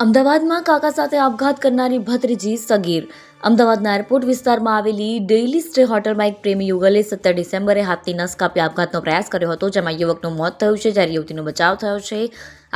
અમદાવાદમાં કાકા સાથે આપઘાત કરનારી ભત્રીજી સગીર. અમદાવાદના એરપોર્ટ વિસ્તારમાં આવેલી ડેઇલી સ્ટે હોટલમાં એક પ્રેમી યુગલે સત્તર ડિસેમ્બરે હાથની નસ કાપી આપઘાતનો પ્રયાસ કર્યો હતો, જેમાં યુવકનું મોત થયું છે, જ્યારે યુવતીનો બચાવ થયો છે.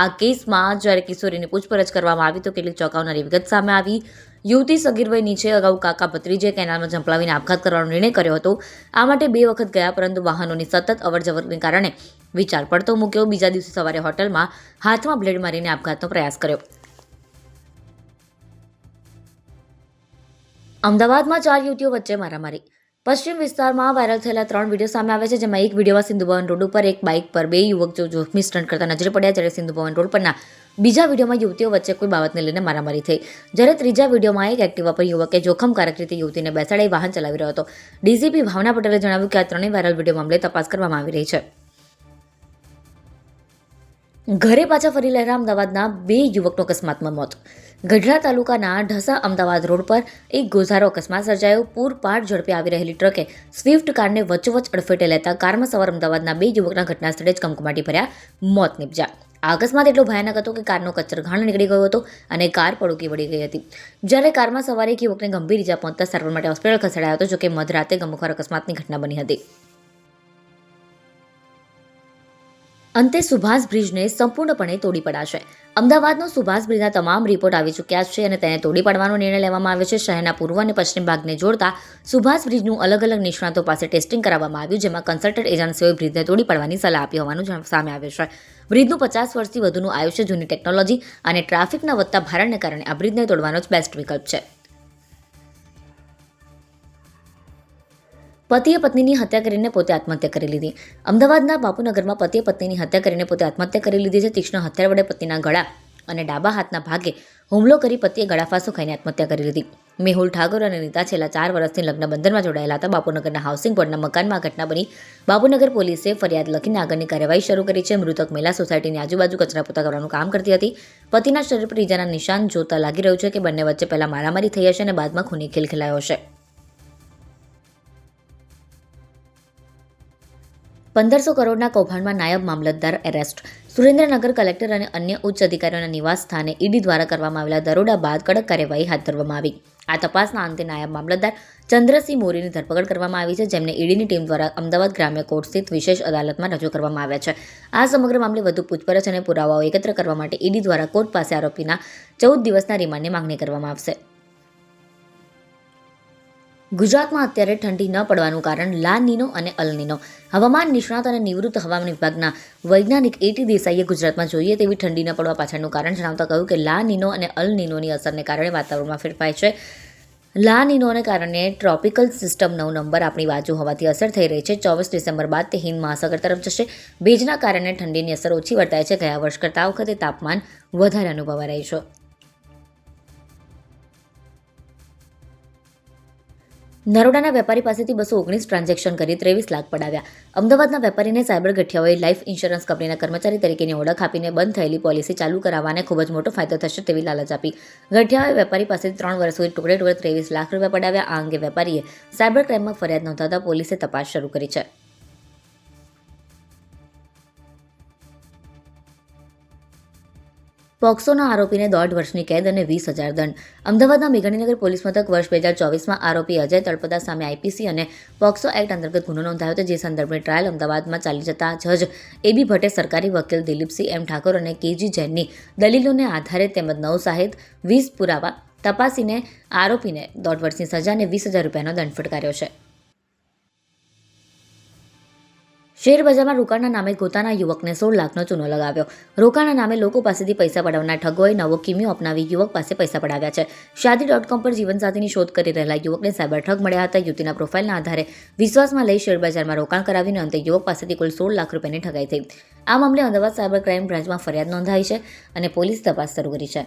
આ કેસમાં જ્યારે કિશોરીની પૂછપરછ કરવામાં આવી તો કેટલીક ચોંકાવનારી વિગત સામે આવી. યુવતી સગીર વય નીચે અગાઉ કાકા ભત્રીજે કેનાલમાં ઝંપલાવીને આપઘાત કરવાનો નિર્ણય કર્યો હતો. આ માટે બે વખત ગયા, પરંતુ વાહનોની સતત અવરજવરને કારણે વિચાર પડતો મૂક્યો. બીજા દિવસે સવારે હોટલમાં હાથમાં બ્લેડ મારીને આપઘાતનો પ્રયાસ કર્યો. અમદાવાદમાં ચાર યુવતીઓ વચ્ચે મારામારી. પશ્ચિમ વિસ્તારમાં વાયરલ થયેલા ત્રણ વીડિયો સામે આવે છે, જેમાં એક વિડીયોમાં સિંધુભવન રોડ ઉપર, એક બાઇક પર બે યુવક જો જોખમી સ્ટન્ટ કરતા નજરે પડ્યા, જ્યારે સિંધુભવન રોડ પરના બીજા વિડીયોમાં યુવતીઓ વચ્ચે કોઈ બાબતને લઈને મારામારી થઈ. જ્યારે ત્રીજા વિડીયોમાં એક એક્ટિવા પર યુવકે જોખમકારક રીતે યુવતીને બેસાડી વાહન ચલાવી રહ્યો હતો. ડીસીપી ભાવના પટેલે જણાવ્યું કે આ ત્રણેય વાયરલ વીડિયો મામલે તપાસ કરવામાં આવી રહી છે. ઘરે પાછા ફરી લહેરા અમદાવાદના બે યુવકનો અકસ્માતમાં મોત. ગઢડા તાલુકાના ઢસા અમદાવાદ રોડ પર એક ગોઝારો અકસ્માત સર્જાયો. પૂરપાટ ઝડપે આવી રહેલી ટ્રકે સ્વિફ્ટ કારને વચ્ચોવચ્ચ અડફેટે લેતા કારમાં સવાર અમદાવાદના બે યુવકના ઘટના સ્થળે જ કમકમાટી ભર્યા મોત નીપજ્યા. આ અકસ્માત એટલો ભયાનક હતો કે કારનો કચરઘાણ નીકળી ગયો હતો અને કાર પડોકી વળી ગઈ હતી. જ્યારે કારમાં સવારે એક યુવકને ગંભીર ઇજા પહોંચતા સારવાર માટે હોસ્પિટલ ખસેડાયો હતો, જોકે મધરાતે ગમખવાર અકસ્માતની ઘટના બની હતી. અંતે સુભાષ બ્રિજને સંપૂર્ણપણે તોડી પડાશે. અમદાવાદનો સુભાષ બ્રિજના તમામ રિપોર્ટ આવી ચૂક્યા છે અને તેને તોડી પાડવાનો નિર્ણય લેવામાં આવ્યો છે. શહેરના પૂર્વ અને પશ્ચિમ ભાગને જોડતા સુભાષ બ્રિજનું અલગ અલગ નિષ્ણાતો પાસે ટેસ્ટિંગ કરાવવામાં આવ્યું, જેમાં કન્સલ્ટન્ટ એજન્સીઓએ બ્રિજને તોડી પાડવાની સલાહ આપી હોવાનું સામે આવ્યું છે. બ્રિજનું પચાસ વર્ષથી વધુનું આયુષ્ય, જૂની ટેકનોલોજી અને ટ્રાફિકના વધતા ભારણને કારણે આ બ્રિજને તોડવાનો જ બેસ્ટ વિકલ્પ છે. પતિએ પત્નીની હત્યા કરીને પોતે આત્મહત્યા કરી લીધી. અમદાવાદના બાપુનગરમાં પતિએ પત્નીની હત્યા કરીને પોતે આત્મહત્યા કરી લીધી છે. તીક્ષ્ણ હથિયાર વડે પતિના ગળા અને ડાબા હાથના ભાગે હુમલો કરી પતિએ ગળાફાંસો ખાઈને આત્મહત્યા કરી લીધી. મેહુલ ઠાકોર અને નીતા છેલ્લા ચાર વર્ષથી લગ્ન બંધનમાં જોડાયેલા હતા. બાપુનગરના હાઉસિંગ બોર્ડના મકાનમાં ઘટના બની. બાપુનગર પોલીસે ફરિયાદ લખીને આગળની કાર્યવાહી શરૂ કરી છે. મૃતક મહિલા સોસાયટીની આજુબાજુ કચરા પોતા કરવાનું કામ કરતી હતી. પતિના શરીર પર ઈજાના નિશાન જોતા લાગી રહ્યું છે કે બંને વચ્ચે પહેલા મારામારી થઈ હશે અને બાદમાં ખૂની ખેલ ખેલાયો હશે. પંદરસો કરોડના કૌભાંડમાં નાયબ મામલતદાર એરેસ્ટ. સુરેન્દ્રનગર કલેક્ટર અને અન્ય ઉચ્ચ અધિકારીઓના નિવાસ સ્થાને ઈડી દ્વારા કરવામાં આવેલા દરોડા બાદ કડક કાર્યવાહી હાથ ધરવામાં આવી. આ તપાસના અંતે નાયબ મામલતદાર ચંદ્રસિંહ મોરીની ધરપકડ કરવામાં આવી છે, જેમને ઈડીની ટીમ દ્વારા અમદાવાદ ગ્રામ્ય કોર્ટ સ્થિત વિશેષ અદાલતમાં રજૂ કરવામાં આવ્યા છે. આ સમગ્ર મામલે વધુ પૂછપરછ અને પુરાવાઓ એકત્ર કરવા માટે ઈડી દ્વારા કોર્ટ પાસે આરોપીના ચૌદ દિવસના રિમાન્ડની માંગણી કરવામાં આવશે. ગુજરાતમાં અત્યારે ઠંડી ન પડવાનું કારણ લા નીનો અને અલ નીનો. હવામાન નિષ્ણાત અને નિવૃત્ત હવામાન વિભાગના વૈજ્ઞાનિક એટી દેસાઈએ ગુજરાતમાં જોઈએ તેવી ઠંડી ન પડવા પાછળનું કારણ જણાવતા કહ્યું કે લા નીનો અને અલ નીનોની અસરને કારણે વાતાવરણમાં ફેરફાય છે. લા નીનોને કારણે ટ્રોપિકલ સિસ્ટમ નવ નંબર આપણી બાજુ હોવાથી અસર થઈ રહી છે. ચોવીસ ડિસેમ્બર બાદ તે હિન્દ મહાસાગર તરફ જશે. ભેજના કારણે ઠંડીની અસર ઓછી વર્તાય છે. ગયા વર્ષ કરતાં વખતે તાપમાન વધારે અનુભવાઈ રહ્યું છે. નરોડાના વેપારી પાસેથી બસો ઓગણીસ ટ્રાન્ઝેક્શન કરી ત્રેવીસ લાખ પડાવ્યા. અમદાવાદના વેપારીને સાયબર ગઠિયાઓએ લાઈફ ઇન્સ્યોરન્સ કંપનીના કર્મચારી તરીકેની ઓળખ આપીને બંધ થયેલી પોલિસી ચાલુ કરાવવાને ખૂબ જ મોટો ફાયદો થશે તેવી લાલચ આપી. ગઠિયાઓએ વેપારી પાસેથી ત્રણ વર્ષ સુધી ટુકડે ટુકડે ત્રેવીસ લાખ રૂપિયા પડાવ્યા. આ અંગે વેપારીએ સાયબર ક્રાઇમમાં ફરિયાદ નોંધાતા પોલીસે તપાસ શરૂ કરી છે. પોક્સોના આરોપીને દોઢ વર્ષની કેદ અને વીસ હજાર દંડ. અમદાવાદના મેઘાણીનગર પોલીસ મથક વર્ષ બે હજાર ચોવીસમાં આરોપી અજય તળપદા સામે આઈપીસી અને પોક્સો એક્ટ અંતર્ગત ગુનો નોંધાયો હતો, જે સંદર્ભે ટ્રાયલ અમદાવાદમાં ચાલી જતા જજ એબી ભટ્ટે સરકારી વકીલ દિલીપસિંહ એમ ઠાકોર અને કેજી જૈનની દલીલોને આધારે તેમજ નવ સાહિત વીસ પુરાવા તપાસીને આરોપીને દોઢ વર્ષની સજા અને વીસ હજાર રૂપિયાનો દંડ ફટકાર્યો છે. શેર બજારમાં રોકાણના નામે ગોતાના યુવકને સોળ લાખનો ચૂનો લગાવ્યો. રોકાણના નામે લોકો પાસેથી પૈસા પડાવનાર ઠગોએ નવો કિમિયો અપનાવી યુવક પાસે પૈસા પડાવ્યા છે. શાદી ડોટ કોમ પર જીવનસાથીની શોધ કરી રહેલા યુવકને સાયબર ઠગ મળ્યા હતા. યુવતીના પ્રોફાઇલના આધારે વિશ્વાસમાં લઈ શેર બજારમાં રોકાણ કરાવીને અંતે યુવક પાસેથી કુલ સોળ લાખ રૂપિયાની ઠગાઈ થઈ. આ મામલે અમદાવાદ સાયબર ક્રાઇમ બ્રાન્ચમાં ફરિયાદ નોંધાઈ છે અને પોલીસ તપાસ શરૂ કરી છે.